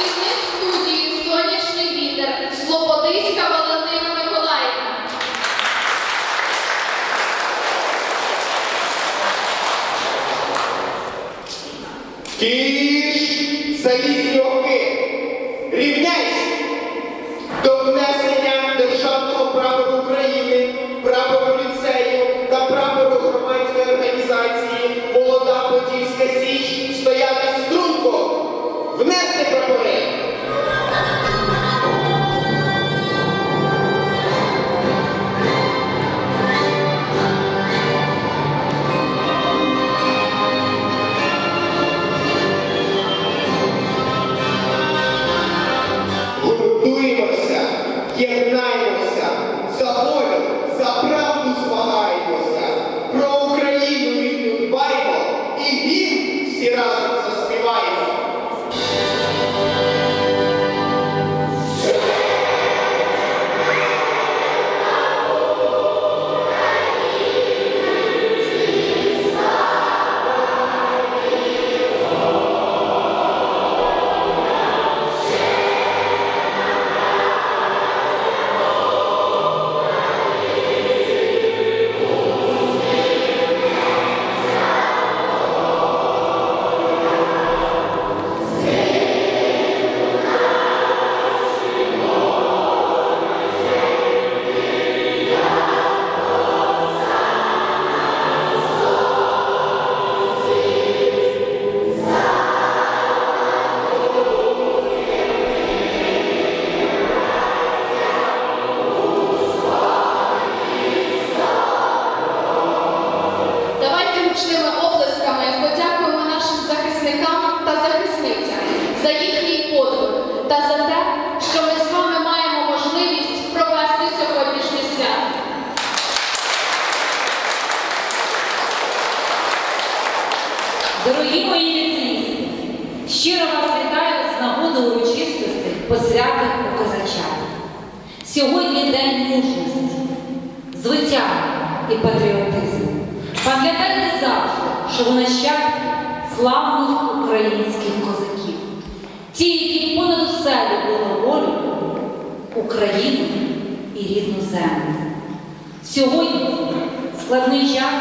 Дякую. Ті, які понад усе любила волю Україну і рідну землю. Сьогодні складний час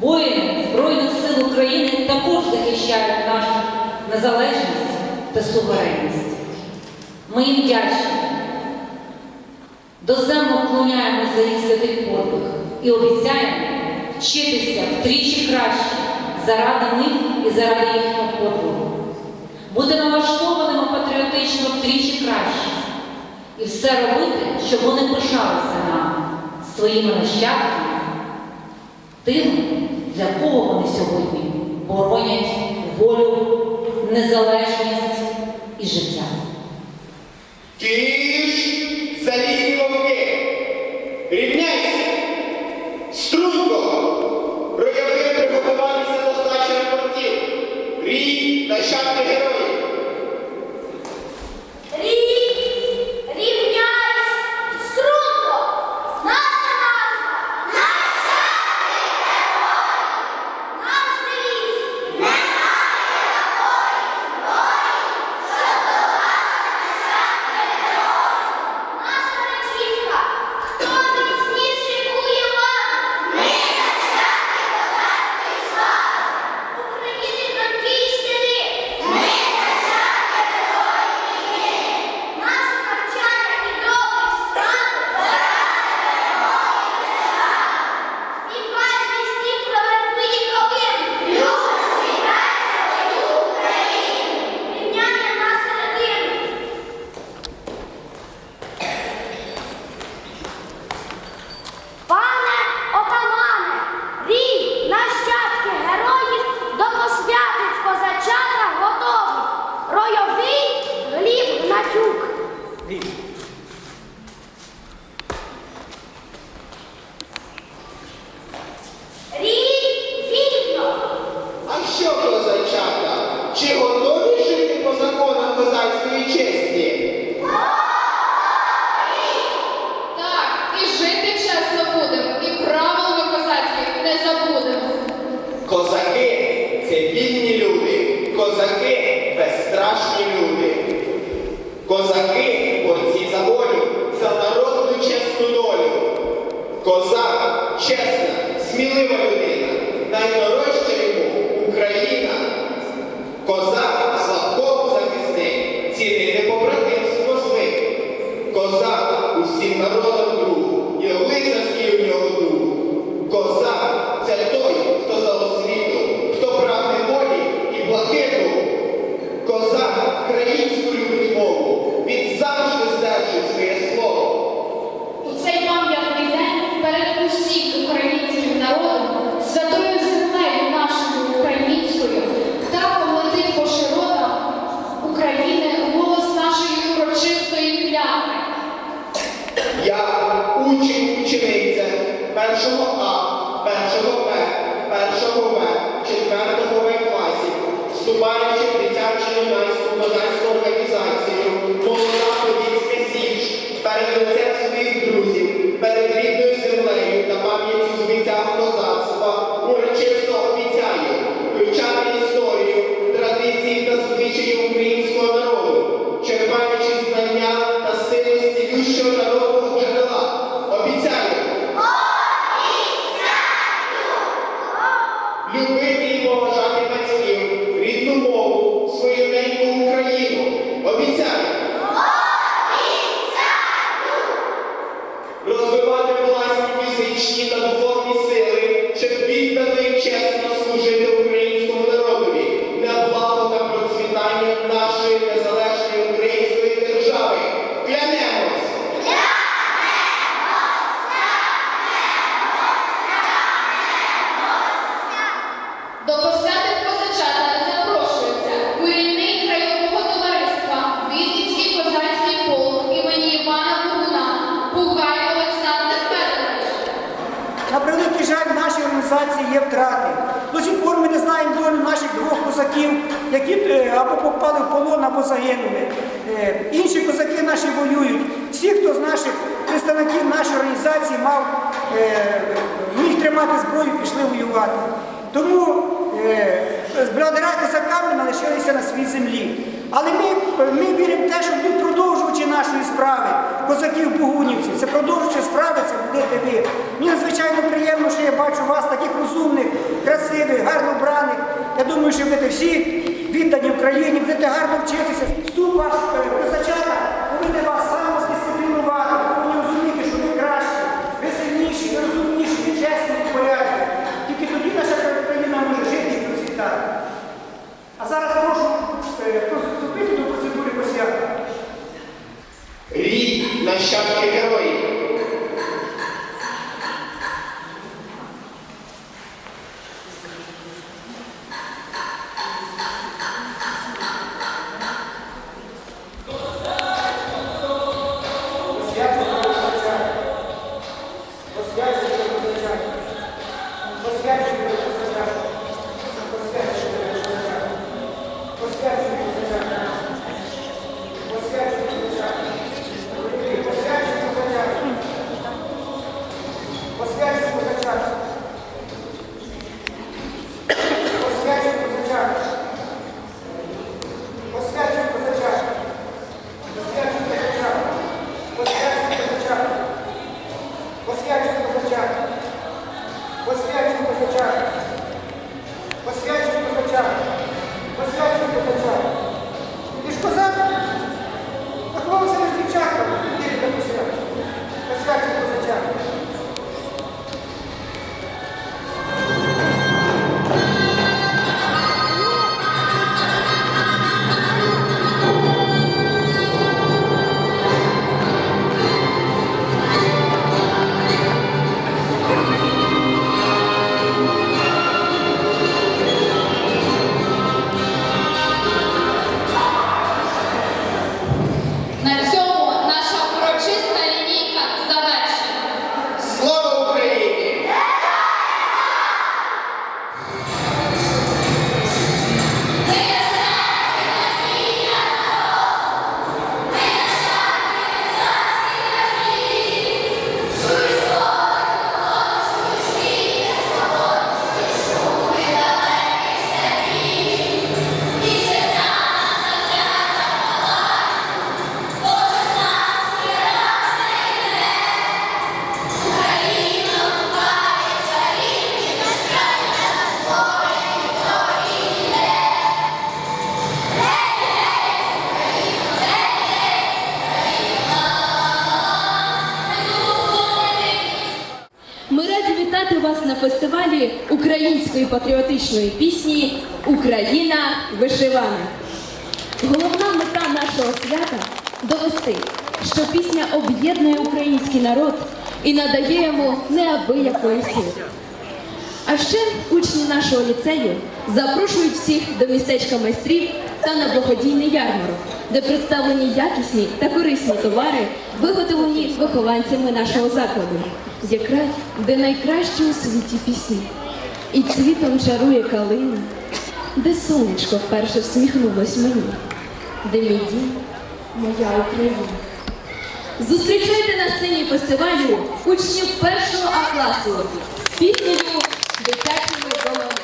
воїни Збройних сил України також захищають нашу незалежність та суверенність. Ми їм вдячні. Доземно вклоняємося за їх святий подвиг і обіцяємо вчитися втричі краще заради них і заради їхнього подвигу бути налаштованими патріотично втричі краще. І все робити, щоб вони пишалися нами своїми нащадками, тим, для кого вони сьогодні боронять волю, незалежність і життя. Киш залізні вовки, рівняйся, струнко, прояви приготувалися до стачі репортів, рій, нащадки героїв. Козаки, борці за волю, за народну чесну долю. Козак чесна, смілива людина, найдорожча. всіх українців. є втрати. До сих пор ми не знаємо долю наших двох козаків, які е, або попали в полон, або загинули. Е, інші козаки наші воюють. Всі, хто з наших представників нашої організації мав е, міг тримати зброю, пішли воювати. Тому з брадера козаками налишилися на свій землі. Але ми, ми віримо в те, що ми продовжуємо нашої справи, козаків богунівців. Це продовжуючи справи, це буде тобі. Мені надзвичайно приємно, що я бачу вас таких розумних, красивих, гарно браних. Я думаю, що будете всі віддані Україні, будете гарно вчитися. Вступ ваш shut патріотичної пісні Україна вишивана. Головна мета нашого свята довести, що пісня об'єднує український народ і надає йому неабиякої сили. А ще учні нашого ліцею запрошують всіх до містечка майстрів та на благодійний ярмарок, де представлені якісні та корисні товари, виготовлені вихованцями нашого закладу, якраз де найкращі у світі пісні. І цвітом чарує калина, де сонечко вперше всміхнулось мені, де мій моя Україна. Зустрічайте на сцені фестивалю учнів першого А класу піснею дитячими долонами.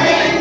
Amen.